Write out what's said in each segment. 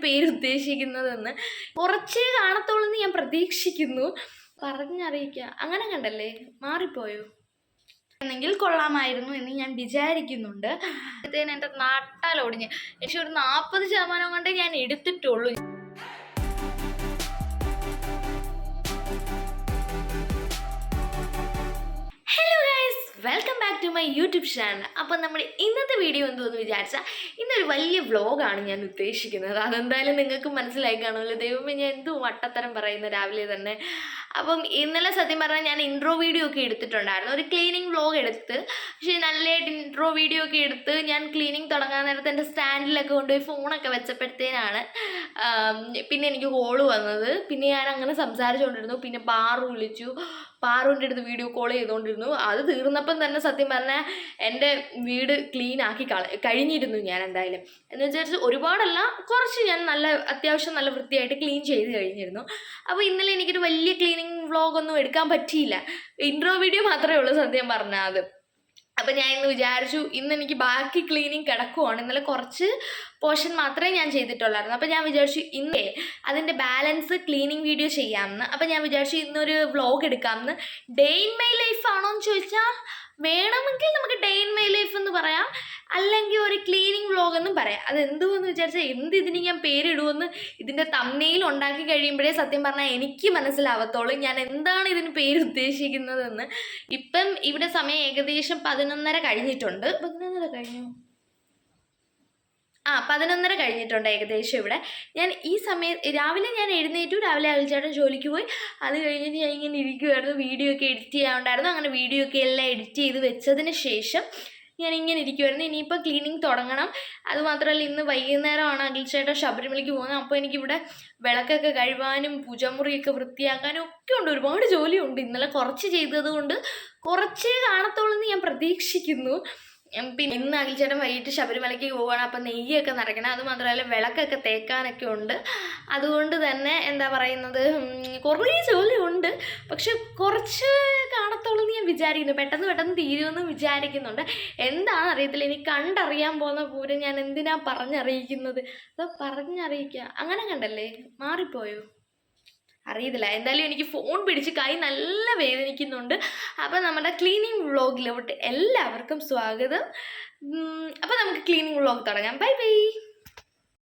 പേര് ഉദ്ദേശിക്കുന്നതെന്ന് കുറച്ചേ കാണത്തുള്ളൂ എന്ന് ഞാൻ പ്രതീക്ഷിക്കുന്നു. പറഞ്ഞറിയിക്കുക അങ്ങനെ കണ്ടല്ലേ? മാറിപ്പോയോ? എന്നെങ്കിൽ കൊള്ളാമായിരുന്നു എന്ന് ഞാൻ വിചാരിക്കുന്നുണ്ട്. എന്റെ നാട്ടാലോടിഞ്ഞ്. പക്ഷെ ഒരു നാൽപ്പത് ശതമാനം കൊണ്ടേ ഞാൻ എടുത്തിട്ടുള്ളൂ. മൈ യൂട്യൂബ് ചാനൽ അപ്പം നമ്മുടെ ഇന്നത്തെ വീഡിയോ എന്തോന്ന് വിചാരിച്ചാൽ ഇന്നൊരു വലിയ വ്ലോഗാണ് ഞാൻ ഉദ്ദേശിക്കുന്നത്. അതെന്തായാലും നിങ്ങൾക്ക് മനസ്സിലായി കാണുമല്ലോ. ദൈവമേ ഞാൻ എന്തു വട്ടത്തരം പറയുന്നു രാവിലെ തന്നെ. അപ്പം ഇന്നലെ സത്യം പറഞ്ഞാൽ ഞാൻ ഇൻട്രോ വീഡിയോ ഒക്കെ എടുത്തിട്ടുണ്ടായിരുന്നു. ഒരു ക്ലീനിങ് വ്ലോഗ് എടുത്ത് പക്ഷേ നല്ലതായിട്ട് ഇൻട്രോ വീഡിയോ ഒക്കെ എടുത്ത് ഞാൻ ക്ലീനിങ് തുടങ്ങാൻ നേരത്തെ എന്റെ സ്റ്റാൻഡിലൊക്കെ കൊണ്ടുപോയി ഫോണൊക്കെ വെച്ചപ്പോഴത്തേനാണ് പിന്നെ എനിക്ക് കോൾ വന്നത്. പിന്നെ ഞാൻ അങ്ങനെ സംസാരിച്ചുകൊണ്ടിരുന്നു. പിന്നെ പാറു വിളിച്ചു. പാറുവിന്റെ അടുത്ത് വീഡിയോ കോൾ ചെയ്തുകൊണ്ടിരുന്നു. അത് തീർന്നപ്പം തന്നെ സത്യം പറഞ്ഞാൽ എന്റെ വീട് ക്ലീൻ ആക്കി കഴിഞ്ഞിരുന്നു ഞാൻ എന്തായാലും. എന്ന് വിചാരിച്ച് ഒരുപാടല്ല കുറച്ച് ഞാൻ നല്ല അത്യാവശ്യം നല്ല വൃത്തിയായിട്ട് ക്ലീൻ ചെയ്ത് കഴിഞ്ഞിരുന്നു. അപ്പോൾ ഇന്നലെ എനിക്കൊരു വലിയ ക്ലീനിങ് വ്ളോഗൊന്നും എടുക്കാൻ പറ്റിയില്ല. ഇൻട്രോ വീഡിയോ മാത്രമേ ഉള്ളൂ സത്യം പറഞ്ഞാൽ അത്. അപ്പം ഞാൻ ഇന്ന് വിചാരിച്ചു ഇന്ന് എനിക്ക് ബാക്കി ക്ലീനിങ് കിടക്കുവാണ്. ഇന്നലെ കുറച്ച് പോർഷൻ മാത്രമേ ഞാൻ ചെയ്തിട്ടുള്ളായിരുന്നു. അപ്പം ഞാൻ വിചാരിച്ചു ഇന്നേ അതിന്റെ ബാലൻസ് ക്ലീനിങ് വീഡിയോ ചെയ്യാമെന്ന്. അപ്പം ഞാൻ വിചാരിച്ചു ഇന്നൊരു വ്ളോഗ് എടുക്കാമെന്ന്. ഡേ ഇൻ മൈ ലൈഫ് ആണോ എന്ന് ചോദിച്ചാൽ വേണമെങ്കിൽ നമുക്ക് ഡേ ഇൻ മൈ ലൈഫ് എന്ന് പറയാം. അല്ലെങ്കിൽ ഒരു ക്ലീനിങ് വ്ളോഗ് എന്നും പറയാം. അത് എന്തുവെന്ന് വിചാരിച്ചാൽ എന്ത് ഇതിന് ഞാൻ പേരിടുമെന്ന് ഇതിന്റെ തമ്മയിൽ ഉണ്ടാക്കി കഴിയുമ്പോഴേ സത്യം പറഞ്ഞാൽ എനിക്ക് മനസ്സിലാവത്തുള്ളൂ. ഞാൻ എന്താണ് ഇതിന് പേര് ഉദ്ദേശിക്കുന്നതെന്ന്. ഇപ്പം ഇവിടെ സമയം ഏകദേശം പതിനൊന്നര കഴിഞ്ഞിട്ടുണ്ട്. പതിനൊന്നര കഴിഞ്ഞു? ആ പതിനൊന്നര കഴിഞ്ഞിട്ടുണ്ട് ഏകദേശം ഇവിടെ. ഞാൻ ഈ സമയം രാവിലെ ഞാൻ എഴുന്നേറ്റു രാവിലെ അയൽച്ചേട്ടൻ ജോലിക്ക് പോയി. അത് കഴിഞ്ഞിട്ട് ഞാൻ ഇങ്ങനെ ഇരിക്കുമായിരുന്നു വീഡിയോ ഒക്കെ എഡിറ്റ് ചെയ്യാനുണ്ടായിരുന്നു. അങ്ങനെ വീഡിയോ ഒക്കെ എല്ലാം എഡിറ്റ് ചെയ്ത് വെച്ചതിന് ശേഷം ഞാൻ ഇങ്ങനെ ഇരിക്കുമായിരുന്നു ഇനിയിപ്പോൾ ക്ലീനിങ് തുടങ്ങണം. അതുമാത്രമല്ല ഇന്ന് വൈകുന്നേരമാണ് അഖിൽച്ചേട്ടൻ ശബരിമലയ്ക്ക് പോകുന്നത്. അപ്പോൾ എനിക്കിവിടെ വിളക്കൊക്കെ കഴുകാനും പൂജാമുറിയൊക്കെ വൃത്തിയാക്കാനും ഒക്കെ ഉണ്ട്. ഒരുപാട് ജോലിയുണ്ട്. ഇന്നലെ കുറച്ച് ചെയ്തതുകൊണ്ട് കുറച്ചേ കാണത്തുള്ളൂ എന്ന് ഞാൻ പ്രതീക്ഷിക്കുന്നു. പിന്നെ ഇന്ന് അഖിൽച്ചേട്ടൻ വൈകിട്ട് ശബരിമലയ്ക്ക് പോവുകയാണ് അപ്പം നെയ്യൊക്കെ നിറയ്ക്കണം അത് മാത്രമല്ല വിളക്കൊക്കെ തേക്കാനൊക്കെ ഉണ്ട്. അതുകൊണ്ട് തന്നെ എന്താ പറയുന്നത് കുറേ ജോലിയുണ്ട് പക്ഷെ കുറച്ച് കാണത്തുള്ളൂ ഞാൻ വിചാരിക്കുന്നു. പെട്ടെന്ന് പെട്ടെന്ന് തീരുമെന്ന് വിചാരിക്കുന്നുണ്ട്. എന്താണെന്ന് അറിയത്തില്ല. ഇനി കണ്ടറിയാൻ പോകുന്ന പൂരം ഞാൻ എന്തിനാ പറഞ്ഞറിയിക്കുന്നത്? അതോ പറഞ്ഞറിയിക്കുക. അങ്ങനെ കണ്ടല്ലേ? മാറിപ്പോയോ? അറിയത്തില്ല. എന്തായാലും എനിക്ക് ഫോൺ പിടിച്ച് കൈ നല്ല വേദനിക്കുന്നുണ്ട്. അപ്പം നമ്മുടെ ക്ലീനിങ് വ്ളോഗിലോട്ട് എല്ലാവർക്കും സ്വാഗതം. അപ്പം നമുക്ക് ക്ലീനിങ് വ്ളോഗ് തുടങ്ങാം. ബൈ ബൈ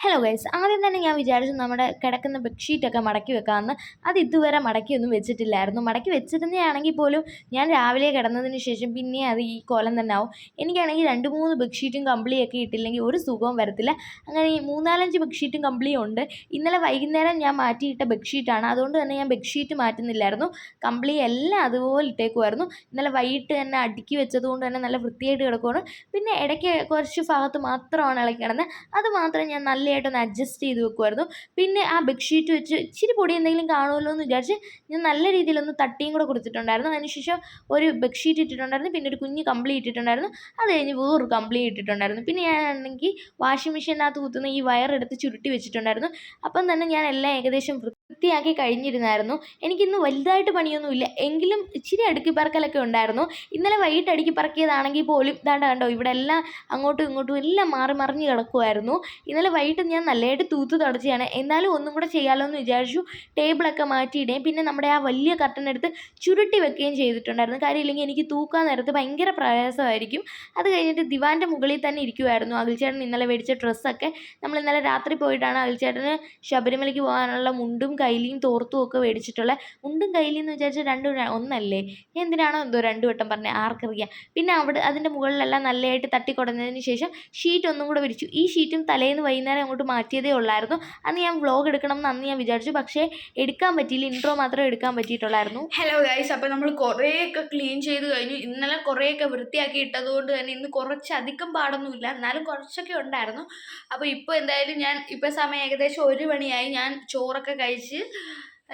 ഹലോ ഗൈസ് ആദ്യം തന്നെ ഞാൻ വിചാരിച്ചു നമ്മുടെ കിടക്കുന്ന ബെഡ്ഷീറ്റൊക്കെ മടക്കി വെക്കാമെന്ന്. അത് ഇതുവരെ മടക്കിയൊന്നും വെച്ചിട്ടില്ലായിരുന്നു. മടക്കി വെച്ചിരുന്നതാണെങ്കിൽ പോലും ഞാൻ രാവിലെ കിടന്നതിന് ശേഷം പിന്നെ അത് ഈ കോലം തന്നെ ആവും. എനിക്കാണെങ്കിൽ രണ്ട് മൂന്ന് ബെഡ്ഷീറ്റും കമ്പിളിയൊക്കെ ഇട്ടില്ലെങ്കിൽ ഒരു സുഖവും വരത്തില്ല. അങ്ങനെ ഈ മൂന്നാലഞ്ച് ബെഡ്ഷീറ്റും കമ്പിളിയും ഉണ്ട് ഇന്നലെ വൈകുന്നേരം ഞാൻ മാറ്റിയിട്ട ബെഡ്ഷീറ്റാണ് അതുകൊണ്ട് തന്നെ ഞാൻ ബെഡ്ഷീറ്റ് മാറ്റുന്നില്ലായിരുന്നു. കമ്പിളി എല്ലാം അതുപോലെ ഇട്ടേക്കുമായിരുന്നു ഇന്നലെ വൈകിട്ട് തന്നെ അടുക്കി വെച്ചതുകൊണ്ട് തന്നെ നല്ല വൃത്തിയായിട്ട് കിടക്കുവാണ്. പിന്നെ ഇടയ്ക്ക് കുറച്ച് ഭാഗത്ത് മാത്രമാണ് ഇളക്കി കിടന്നത്. അത് മാത്രം ഞാൻ നല്ലതായിട്ടൊന്ന് അഡ്ജസ്റ്റ് ചെയ്ത് വെക്കുമായിരുന്നു പിന്നെ ആ ബെഡ്ഷീറ്റ് വെച്ച് ഇച്ചിരി പൊടി എന്തെങ്കിലും കാണുമല്ലോ എന്ന് വിചാരിച്ച് ഞാൻ നല്ല രീതിയിലൊന്ന് തട്ടിയും കൂടെ കൊടുത്തിട്ടുണ്ടായിരുന്നു. അതിനുശേഷം ഒരു ബെഡ്ഷീറ്റ് ഇട്ടിട്ടുണ്ടായിരുന്നു. പിന്നെ ഒരു കുഞ്ഞ് കമ്പിളി ഇട്ടിട്ടുണ്ടായിരുന്നു. അത് കഴിഞ്ഞ് വേറൊരു കമ്പിളി ഇട്ടിട്ടുണ്ടായിരുന്നു. പിന്നെ ഞാനാണെങ്കിൽ വാഷിംഗ് മെഷീനകത്ത് കുത്തുന്ന ഈ വയറെടുത്ത് ചുരുട്ടി വെച്ചിട്ടുണ്ടായിരുന്നു. അപ്പം തന്നെ ഞാൻ എല്ലാം ഏകദേശം വൃത്തിയാക്കി കഴിഞ്ഞിരുന്നായിരുന്നു. എനിക്കിന്ന് വലുതായിട്ട് പണിയൊന്നുമില്ല. എങ്കിലും ഇച്ചിരി അടുക്കി പറക്കലൊക്കെ ഉണ്ടായിരുന്നു. ഇന്നലെ വൈകിട്ട് അടുക്കി പറക്കിയതാണെങ്കിൽ പോലും ഇതാണ്ട് കണ്ടോ ഇവിടെ എല്ലാം അങ്ങോട്ടും ഇങ്ങോട്ടും എല്ലാം മാറി മറിഞ്ഞ് കിടക്കുമായിരുന്നു ഇന്നലെ വൈകിട്ട് ഞാൻ നല്ലതായിട്ട് തൂത്ത് തുടച്ചതാണ് എന്നാലും ഒന്നും കൂടെ ചെയ്യാമല്ലോ എന്ന് വിചാരിച്ചു ടേബിളൊക്കെ മാറ്റിയിടുകയും പിന്നെ നമ്മുടെ ആ വലിയ കർട്ടൻ എടുത്ത് ചുരുട്ടി വെക്കുകയും ചെയ്തിട്ടുണ്ടായിരുന്നു. കാര്യം ഇല്ലെങ്കിൽ എനിക്ക് തൂക്കാൻ നേരത്ത് ഭയങ്കര പ്രയാസമായിരിക്കും. അത് കഴിഞ്ഞിട്ട് ദിവാന്റെ മുകളിൽ തന്നെ ഇരിക്കുമായിരുന്നു അഖിൽച്ചേട്ടൻ ഇന്നലെ മേടിച്ച ഡ്രസ്സൊക്കെ. നമ്മൾ ഇന്നലെ രാത്രി പോയിട്ടാണ് അഖിൽച്ചേട്ടന് ശബരിമലയ്ക്ക് പോകാനുള്ള മുണ്ടും കൈലിയും തോർത്തും ഒക്കെ മേടിച്ചിട്ടുള്ള മുണ്ടും കൈലിയും എന്ന് വിചാരിച്ചാൽ രണ്ടും ഒന്നല്ലേ? എന്തിനാണോ എന്തോ രണ്ടു വട്ടം പറഞ്ഞത് ആർക്കറിയാം. പിന്നെ അവിടെ അതിന്റെ മുകളിലെല്ലാം നല്ലതായിട്ട് തട്ടിക്കുടഞ്ഞതിന് ശേഷം ഷീറ്റ് ഒന്നും കൂടെ വിരിച്ചു ഈ ഷീറ്റും തലേന്ന് വൈകുന്നേരം അങ്ങോട്ട് മാറ്റിയതേ ഉള്ളായിരുന്നു. അന്ന് ഞാൻ വ്ളോഗ് എടുക്കണം എന്ന് അന്ന് ഞാൻ വിചാരിച്ചു. പക്ഷേ എടുക്കാൻ പറ്റിയില്ല. ഇൻട്രോ മാത്രമേ എടുക്കാൻ പറ്റിയിട്ടുള്ളായിരുന്നു. ഹലോ ഗൈസ് അപ്പോൾ നമ്മൾ കുറേയൊക്കെ ക്ലീൻ ചെയ്ത് കഴിഞ്ഞു. ഇന്നലെ കുറേയൊക്കെ വൃത്തിയാക്കി ഇട്ടതുകൊണ്ട് തന്നെ ഇന്ന് കുറച്ചധികം പാടൊന്നുമില്ല. എന്നാലും കുറച്ചൊക്കെ ഉണ്ടായിരുന്നു. അപ്പോൾ ഇപ്പോൾ എന്തായാലും ഞാൻ ഇപ്പോൾ സമയം ഏകദേശം ഒരു മണിയായി. ഞാൻ ചോറൊക്കെ കഴിച്ച്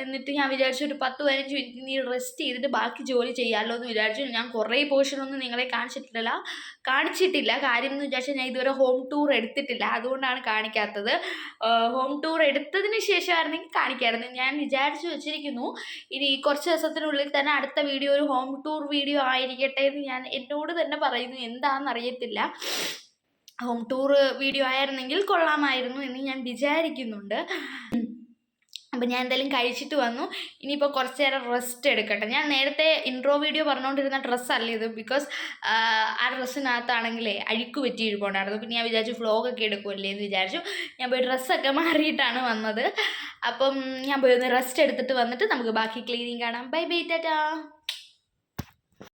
എന്നിട്ട് ഞാൻ വിചാരിച്ചു ഒരു പത്ത് പതിനഞ്ച് മിനിറ്റ് നീ റെസ്റ്റ് ചെയ്തിട്ട് ബാക്കി ജോലി ചെയ്യാമല്ലോ എന്ന് വിചാരിച്ചു. ഞാൻ കുറേ പോർഷനൊന്നും നിങ്ങളെ കാണിച്ചിട്ടില്ല കാണിച്ചിട്ടില്ല. കാര്യം എന്ന് വിചാരിച്ചാൽ ഞാൻ ഇതുവരെ ഹോം ടൂർ എടുത്തിട്ടില്ല. അതുകൊണ്ടാണ് കാണിക്കാത്തത്. ഹോം ടൂർ എടുത്തതിന് ശേഷമായിരുന്നെങ്കിൽ കാണിക്കായിരുന്നു. ഞാൻ വിചാരിച്ചു വെച്ചിരിക്കുന്നു ഇനി കുറച്ച് ദിവസത്തിനുള്ളിൽ തന്നെ അടുത്ത വീഡിയോ ഒരു ഹോം ടൂർ വീഡിയോ ആയിരിക്കട്ടെ എന്ന് ഞാൻ എന്നോട് തന്നെ പറയുന്നു. എന്താണെന്ന് അറിയത്തില്ല. ഹോം ടൂർ വീഡിയോ ആയിരുന്നെങ്കിൽ കൊള്ളാമായിരുന്നു എന്ന് ഞാൻ വിചാരിക്കുന്നുണ്ട്. അപ്പം ഞാൻ എന്തായാലും കഴിച്ചിട്ട് വന്നു. ഇനിയിപ്പോൾ കുറച്ച് നേരം റെസ്റ്റ് എടുക്കട്ടെ. ഞാൻ നേരത്തെ ഇൻട്രോ വീഡിയോ പറഞ്ഞുകൊണ്ടിരുന്ന ഡ്രസ്സല്ല ഇത്? ബിക്കോസ് ആ ഡ്രസ്സിനകത്താണെങ്കിലേ അഴുക്ക് പറ്റി ഇരിപ്പുണ്ടായിരുന്നു. പിന്നെ ഞാൻ വിചാരിച്ചു വ്ളോഗൊക്കെ എടുക്കുമല്ലേ എന്ന് വിചാരിച്ചു. ഞാൻ പോയി ഡ്രസ്സൊക്കെ മാറിയിട്ടാണ് വന്നത്. അപ്പം ഞാൻ പോയി ഒന്ന് റെസ്റ്റ് എടുത്തിട്ട് വന്നിട്ട് നമുക്ക് ബാക്കി ക്ലീനിങ് കാണാം. ബൈ ബൈ ടാറ്റാ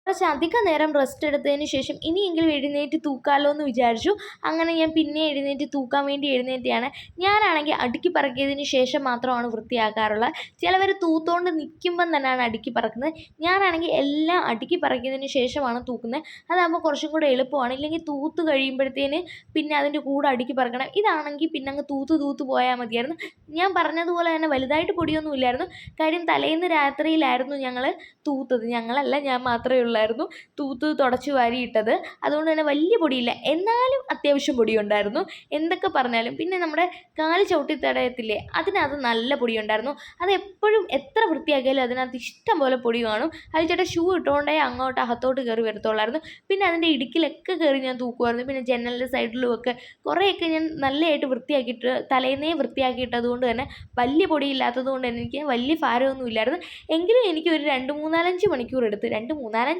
കുറച്ച് അധിക നേരം റെസ്റ്റ് എടുത്തതിന് ശേഷം ഇനിയെങ്കിലും എഴുന്നേറ്റ് തൂക്കാലോ എന്ന് വിചാരിച്ചു. അങ്ങനെ ഞാൻ പിന്നെ എഴുന്നേറ്റ് തൂക്കാൻ വേണ്ടി എഴുന്നേറ്റാണ് ഞാനാണെങ്കിൽ അടുക്കി പറക്കിയതിന് ശേഷം മാത്രമാണ് വൃത്തിയാക്കാറുള്ളത്. ചിലവർ തൂത്തോണ്ട് നിൽക്കുമ്പം തന്നെയാണ് അടുക്കി പറക്കുന്നത്. ഞാനാണെങ്കിൽ എല്ലാം അടുക്കി പറക്കിയതിന് ശേഷമാണ് തൂക്കുന്നത്. അതാകുമ്പോൾ കുറച്ചും കൂടെ എളുപ്പമാണ്. ഇല്ലെങ്കിൽ തൂത്ത് കഴിയുമ്പോഴത്തേന് പിന്നെ അതിന്റെ കൂടെ അടുക്കി പറക്കണം. ഇതാണെങ്കിൽ പിന്നെ അങ്ങ് തൂത്ത് തൂത്ത് പോയാൽ മതിയായിരുന്നു. ഞാൻ പറഞ്ഞതുപോലെ തന്നെ വലുതായിട്ട് പൊടിയൊന്നും ഇല്ലായിരുന്നു കാര്യം തലേന്ന് രാത്രിയിലായിരുന്നു ഞങ്ങൾ തൂത്തത്. ഞങ്ങളല്ല ഞാൻ മാത്രമേ ഉള്ളായിരുന്നു തൂത്ത് തുടച്ച് വാരിയിട്ടത്. അതുകൊണ്ട് തന്നെ വലിയ പൊടിയില്ല. എന്നാലും അത്യാവശ്യം പൊടിയുണ്ടായിരുന്നു. എന്തൊക്കെ പറഞ്ഞാലും. പിന്നെ നമ്മുടെ കാൽ ചവിട്ടി തടയത്തില്ലേ അതിനകത്ത് നല്ല പൊടിയുണ്ടായിരുന്നു. അത് എപ്പോഴും എത്ര വൃത്തിയാക്കിയാലും അതിനകത്ത് ഇഷ്ടം പോലെ പൊടി കാണും. അതിൽ ഷൂ ഇട്ടുകൊണ്ടേ അങ്ങോട്ട് അകത്തോട്ട് കയറി വരത്തുള്ളായിരുന്നു. പിന്നെ അതിന്റെ ഇടുക്കിലൊക്കെ കയറി ഞാൻ തൂക്കുമായിരുന്നു പിന്നെ ജനലിന്റെ സൈഡിലും ഒക്കെ കുറേയൊക്കെ ഞാൻ നല്ലതായിട്ട് വൃത്തിയാക്കിയിട്ട് തലേന്നേ വൃത്തിയാക്കിയിട്ടത് കൊണ്ട് തന്നെ വലിയ പൊടിയില്ലാത്തത് കൊണ്ട് തന്നെ എനിക്ക് വലിയ ഭാരമൊന്നും ഇല്ലായിരുന്നു എങ്കിലും എനിക്ക് ഒരു രണ്ട് മൂന്നാലഞ്ച് മണിക്കൂർ എടുത്ത് രണ്ട്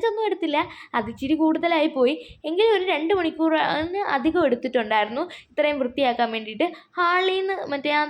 മൂന്നാലഞ്ചൊന്നും എടുത്തില്ല. അത് ഇച്ചിരി കൂടുതലായി പോയി എങ്കിലും ഒരു രണ്ട് മണിക്കൂറിന് അധികം എടുത്തിട്ടുണ്ടായിരുന്നു. ഇത്രയും വൃത്തിയാക്കാൻ വേണ്ടിയിട്ട്. ഹാളിൽ നിന്ന് മറ്റേ ആ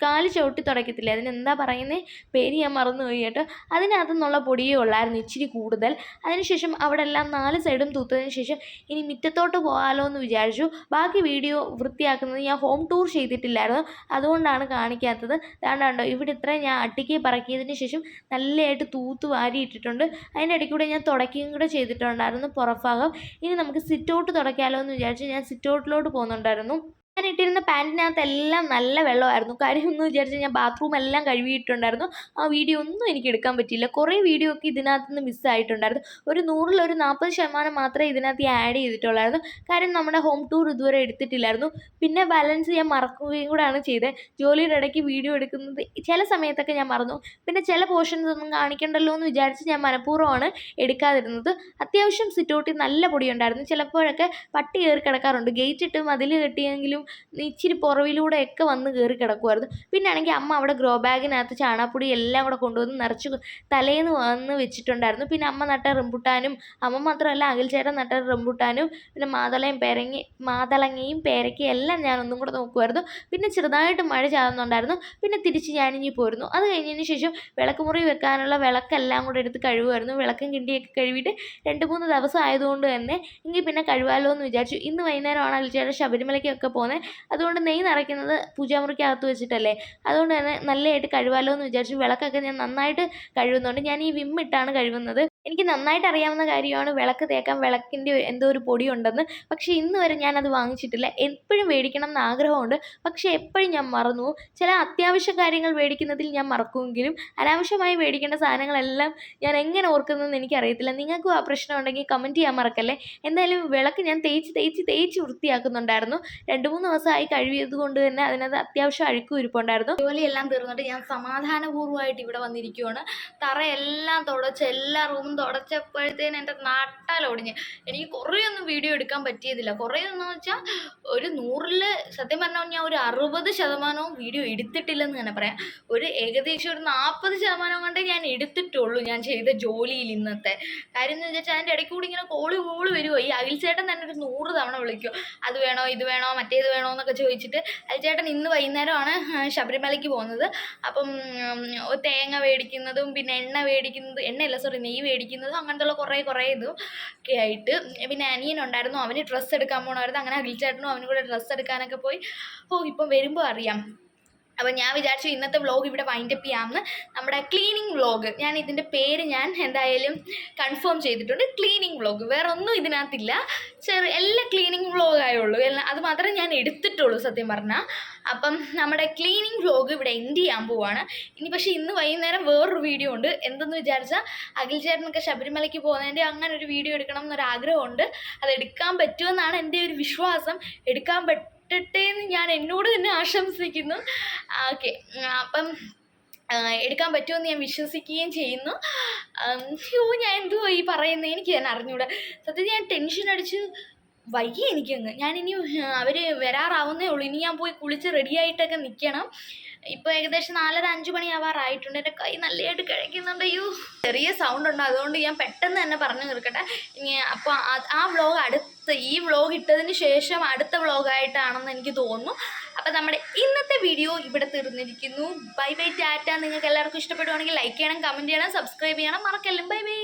കാൽ ചവിട്ടി തുടയ്ക്കത്തില്ലേ അതിനെന്താ പറയുന്നത് പേര് ഞാൻ മറന്നുപോയി കേട്ടോ. അതിനകത്തു നിന്നുള്ള പൊടിയേ ഉള്ളായിരുന്നു ഇച്ചിരി കൂടുതൽ. അതിനുശേഷം അവിടെ എല്ലാം നാല് സൈഡും തൂത്തതിന് ശേഷം ഇനി മുറ്റത്തോട്ട് പോകാമല്ലോ എന്ന് വിചാരിച്ചു. ബാക്കി വീഡിയോ വൃത്തിയാക്കുന്നത് ഞാൻ ഹോം ടൂർ ചെയ്തിട്ടില്ലായിരുന്നു. അതുകൊണ്ടാണ് കാണിക്കാത്തത്. കണ്ടോ ഇവിടെ ഇത്രയും ഞാൻ അട്ടിക്ക് പറക്കിയതിന് ശേഷം നല്ലതായിട്ട് തൂത്ത് വാരി ഇട്ടിട്ടുണ്ട് അതിന്റെ ഞാൻ തുടയ്ക്കുകയും കൂടെ ചെയ്തിട്ടുണ്ടായിരുന്നു പുറഭാഗം. ഇനി നമുക്ക് സിറ്റ് ഔട്ട് തുടയ്ക്കാമല്ലോ എന്ന് വിചാരിച്ച് ഞാൻ സിറ്റ് ഔട്ടിലോട്ട് പോകുന്നുണ്ടായിരുന്നു. ഞാൻ ഇട്ടിരുന്ന പാന്റിനകത്ത് എല്ലാം നല്ല വെള്ളമായിരുന്നു. കാര്യം എന്ന് വിചാരിച്ച് ഞാൻ ബാത്റൂം എല്ലാം കഴുകിയിട്ടുണ്ടായിരുന്നു. ആ വീഡിയോ ഒന്നും എനിക്ക് എടുക്കാൻ പറ്റിയില്ല. കുറേ വീഡിയോ ഒക്കെ ഇതിനകത്ത് നിന്ന് മിസ്സായിട്ടുണ്ടായിരുന്നു ഒരു നൂറിൽ ഒരു നാൽപ്പത് ശതമാനം മാത്രമേ ഇതിനകത്ത് ആഡ് ചെയ്തിട്ടുള്ളായിരുന്നു. കാര്യം നമ്മുടെ ഹോം ടൂർ ഇതുവരെ എടുത്തിട്ടില്ലായിരുന്നു. പിന്നെ ബാലൻസ് ഞാൻ മറക്കുകയും കൂടെയാണ് ചെയ്തത് ജോലിയുടെ ഇടയ്ക്ക് വീഡിയോ എടുക്കുന്നത് ചില സമയത്തൊക്കെ ഞാൻ മറന്നു. പിന്നെ ചില പോർഷൻസ് ഒന്നും കാണിക്കണ്ടല്ലോ എന്ന് വിചാരിച്ച് ഞാൻ മനഃപൂർവമാണ് എടുക്കാതിരുന്നത്. അത്യാവശ്യം സിറ്റൗട്ടിൽ നല്ല പൊടിയുണ്ടായിരുന്നു. ചിലപ്പോഴൊക്കെ പട്ടി കയറി കിടക്കാറുണ്ട്. ഗേറ്റ് ഇട്ട് മതിൽ കെട്ടിയെങ്കിലും ഇച്ചിരി പുറവിലൂടെ ഒക്കെ വന്ന് കയറി കിടക്കുമായിരുന്നു പിന്നെ ആണെങ്കിൽ അമ്മ അവിടെ ഗ്രോ ബാഗിനകത്ത് ചാണകപ്പൊടി എല്ലാം കൂടെ കൊണ്ടുവന്ന് നിറച്ച് തലേന്ന് വന്ന് വെച്ചിട്ടുണ്ടായിരുന്നു. പിന്നെ അമ്മ നട്ട റംബുട്ടാനും അമ്മ മാത്രമല്ല അഖിൽചേട്ടൻ നട്ട റംബുട്ടാനും പിന്നെ മാതളയും പേരങ്ങി മാതളങ്ങയും പേരയ്ക്കയും എല്ലാം ഞാൻ ഒന്നും കൂടെ നോക്കുമായിരുന്നു പിന്നെ ചെറുതായിട്ട് മഴ ചാറുന്നുണ്ടായിരുന്നു. പിന്നെ തിരിച്ച് ഞാനിഞ്ഞി പോരുന്നു. അത് കഴിഞ്ഞതിന് ശേഷം വിളക്കുമുറി വെക്കാനുള്ള വിളക്കെല്ലാം കൂടെ എടുത്ത് കഴുകുമായിരുന്നു വിളക്കും കിണ്ടിയൊക്കെ കഴുകിയിട്ട് രണ്ട് മൂന്ന് ദിവസം ആയതുകൊണ്ട് തന്നെ ഇനി പിന്നെ കഴിവാലോ എന്ന് വിചാരിച്ചു. ഇന്ന് വൈകുന്നേരമാണ് അഖിൽച്ചേട്ടൻ ശബരിമലയ്ക്കൊക്കെ പോകുന്നത്. അതുകൊണ്ട് നെയ്യ് നിറയ്ക്കുന്നത് പൂജാമുറിക്കകത്ത് വെച്ചിട്ടല്ലേ. അതുകൊണ്ട് തന്നെ നല്ലതായിട്ട് കഴുകാമല്ലോ എന്ന് വിചാരിച്ച് വിളക്കൊക്കെ ഞാൻ നന്നായിട്ട് കഴുകുന്നുണ്ട്. ഞാൻ ഈ വിം ഇട്ടാണ് കഴുകുന്നത്. എനിക്ക് നന്നായിട്ട് അറിയാവുന്ന കാര്യമാണ് വിളക്ക് തേക്കാൻ വിളക്കിന്റെ എന്തോ ഒരു പൊടി ഉണ്ടെന്ന് പക്ഷേ ഇന്ന് വരെ ഞാനത് വാങ്ങിച്ചിട്ടില്ല. എപ്പോഴും മേടിക്കണം എന്ന് ആഗ്രഹമുണ്ട്. പക്ഷേ എപ്പോഴും ഞാൻ മറന്നു ചില അത്യാവശ്യ കാര്യങ്ങൾ മേടിക്കുന്നതിൽ ഞാൻ മറക്കുമെങ്കിലും അനാവശ്യമായി മേടിക്കേണ്ട സാധനങ്ങളെല്ലാം ഞാൻ എങ്ങനെ ഓർക്കുന്നതെന്ന് എനിക്കറിയത്തില്ല. നിങ്ങൾക്കും ആ പ്രശ്നം ഉണ്ടെങ്കിൽ കമന്റ് ചെയ്യാൻ മറക്കല്ലേ? എന്തായാലും വിളക്ക് ഞാൻ തേച്ച് തേച്ച് തേച്ച് വൃത്തിയാക്കുന്നുണ്ടായിരുന്നു. രണ്ട് മൂന്ന് ദിവസമായി കഴുകിയത് കൊണ്ട് തന്നെ അതിനകത്ത് അത്യാവശ്യം അഴുക്കും ഇരിപ്പുണ്ടായിരുന്നു. ജോലിയെല്ലാം തീർന്നിട്ട് ഞാൻ സമാധാനപൂർവമായിട്ട് ഇവിടെ വന്നിരിക്കുകയാണ് തറയെല്ലാം തുടച്ച് എല്ലാ റൂമും തുടച്ചപ്പോഴത്തേന് എന്റെ നാട്ടാലൊടിഞ്ഞ് എനിക്ക് കുറേയൊന്നും വീഡിയോ എടുക്കാൻ പറ്റിയതില്ല. കുറേയൊന്നും വെച്ചാൽ ഒരു നൂറിൽ സത്യം പറഞ്ഞാൽ ഞാൻ ഒരു അറുപത് ശതമാനവും വീഡിയോ എടുത്തിട്ടില്ലെന്ന് തന്നെ പറയാം. ഒരു ഏകദേശം ഒരു നാൽപ്പത് ശതമാനം കൊണ്ടേ ഞാൻ എടുത്തിട്ടുള്ളൂ ഞാൻ ചെയ്ത ജോലിയിൽ ഇന്നത്തെ. കാര്യം എന്ന് വെച്ചാൽ അതിന്റെ ഇടയ്ക്ക് കൂടി ഇങ്ങനെ കോൾ കോൾ വരുമോ ഈ അഖിൽച്ചേട്ടൻ തന്നെ ഒരു നൂറ് തവണ വിളിക്കും. അത് വേണോ ഇത് വേണോ മറ്റേത് വേണോ എന്നൊക്കെ ചോദിച്ചിട്ട് അഖിൽച്ചേട്ടൻ ഇന്ന് വൈകുന്നേരമാണ് ശബരിമലയ്ക്ക് പോകുന്നത്. അപ്പം തേങ്ങ മേടിക്കുന്നതും പിന്നെ എണ്ണ മേടിക്കുന്നത് എണ്ണയല്ല സോറി നെയ്യ് മേടിക്കുന്നതും അങ്ങനത്തുള്ള കുറേ കുറേ ഇതും ഒക്കെ ആയിട്ട്. പിന്നെ അനിയനുണ്ടായിരുന്നു അവന് ഡ്രസ്സ് എടുക്കാൻ പോകണമായിരുന്നു അങ്ങനെ അഖിൽ ചേട്ടനും അവനും കൂടെ ഡ്രസ്സ് എടുക്കാനൊക്കെ പോയി. ഓ ഇപ്പം വരുമ്പോൾ അറിയാം. അപ്പം ഞാൻ വിചാരിച്ചു ഇന്നത്തെ വ്ളോഗ് ഇവിടെ വൈൻഡപ്പ് ചെയ്യാമെന്ന് നമ്മുടെ ക്ലീനിങ് വ്ളോഗ് ഞാൻ ഇതിന്റെ പേര് ഞാൻ എന്തായാലും കൺഫേം ചെയ്തിട്ടുണ്ട്. ക്ലീനിങ് വ്ളോഗ് വേറെ ഒന്നും ഇതിനകത്തില്ല. ചെറിയ എല്ലാ ക്ലീനിങ് വ്ളോഗായുള്ളൂ എല്ലാം അത് മാത്രമേ ഞാൻ എടുത്തിട്ടുള്ളൂ സത്യം പറഞ്ഞാൽ അപ്പം നമ്മുടെ ക്ലീനിങ് വ്ളോഗ് ഇവിടെ എൻഡ് ചെയ്യാൻ പോവാണ്. ഇനി പക്ഷേ ഇന്ന് വൈകുന്നേരം വേറൊരു വീഡിയോ ഉണ്ട്. എന്തെന്ന് വിചാരിച്ചാൽ അഖിൽ ചേട്ടനൊക്കെ ശബരിമലയ്ക്ക് പോകുന്നതിന്റെ അങ്ങനെ ഒരു വീഡിയോ എടുക്കണം എന്നൊരു ആഗ്രഹമുണ്ട്. അത് എടുക്കാൻ പറ്റുമെന്നാണ് എന്റെ ഒരു വിശ്വാസം. എടുക്കാൻ പറ്റട്ടെ എന്ന് ഞാൻ എന്നോട് തന്നെ ആശംസിക്കുന്നു. ഓക്കെ. അപ്പം എടുക്കാൻ പറ്റുമെന്ന് ഞാൻ വിശ്വസിക്കുകയും ചെയ്യുന്നു. ഓ ഞാൻ എന്തുവാ ഈ പറയുന്നത് എനിക്ക് ഞാൻ അറിഞ്ഞൂടെ. സത്യത്തിൽ ഞാൻ ടെൻഷൻ അടിച്ച് വൈകി എനിക്കങ്ങ്. ഇനി അവർ വരാറാവുന്നേ ഉള്ളൂ. ഇനി ഞാൻ പോയി കുളിച്ച് റെഡിയായിട്ടൊക്കെ നിൽക്കണം ഇപ്പോൾ ഏകദേശം നാലര അഞ്ച് മണിയാവാറായിട്ടുണ്ട്. എന്റെ കൈ നല്ലതായിട്ട് കഴിക്കുന്നുണ്ട് അയ്യോ. ചെറിയ സൗണ്ട് ഉണ്ട്. അതുകൊണ്ട് ഞാൻ പെട്ടെന്ന് തന്നെ പറഞ്ഞു തീർക്കട്ടെ. ഇനി അപ്പോൾ ആ വ്ളോഗ് അടുത്ത ഈ വ്ളോഗ് ഇട്ടതിന് ശേഷം അടുത്ത വ്ളോഗായിട്ടാണെന്ന് എനിക്ക് തോന്നുന്നു. അപ്പം നമ്മുടെ ഇന്നത്തെ വീഡിയോ ഇവിടെ തീർന്നിരിക്കുന്നു. ബൈ ബൈ ടാറ്റ നിങ്ങൾക്ക് എല്ലാവർക്കും ഇഷ്ടപ്പെടുവാണെങ്കിൽ ലൈക്ക് ചെയ്യണം കമന്റ് ചെയ്യണം സബ്സ്ക്രൈബ് ചെയ്യണം. മറക്കല്ലേ. Bye bye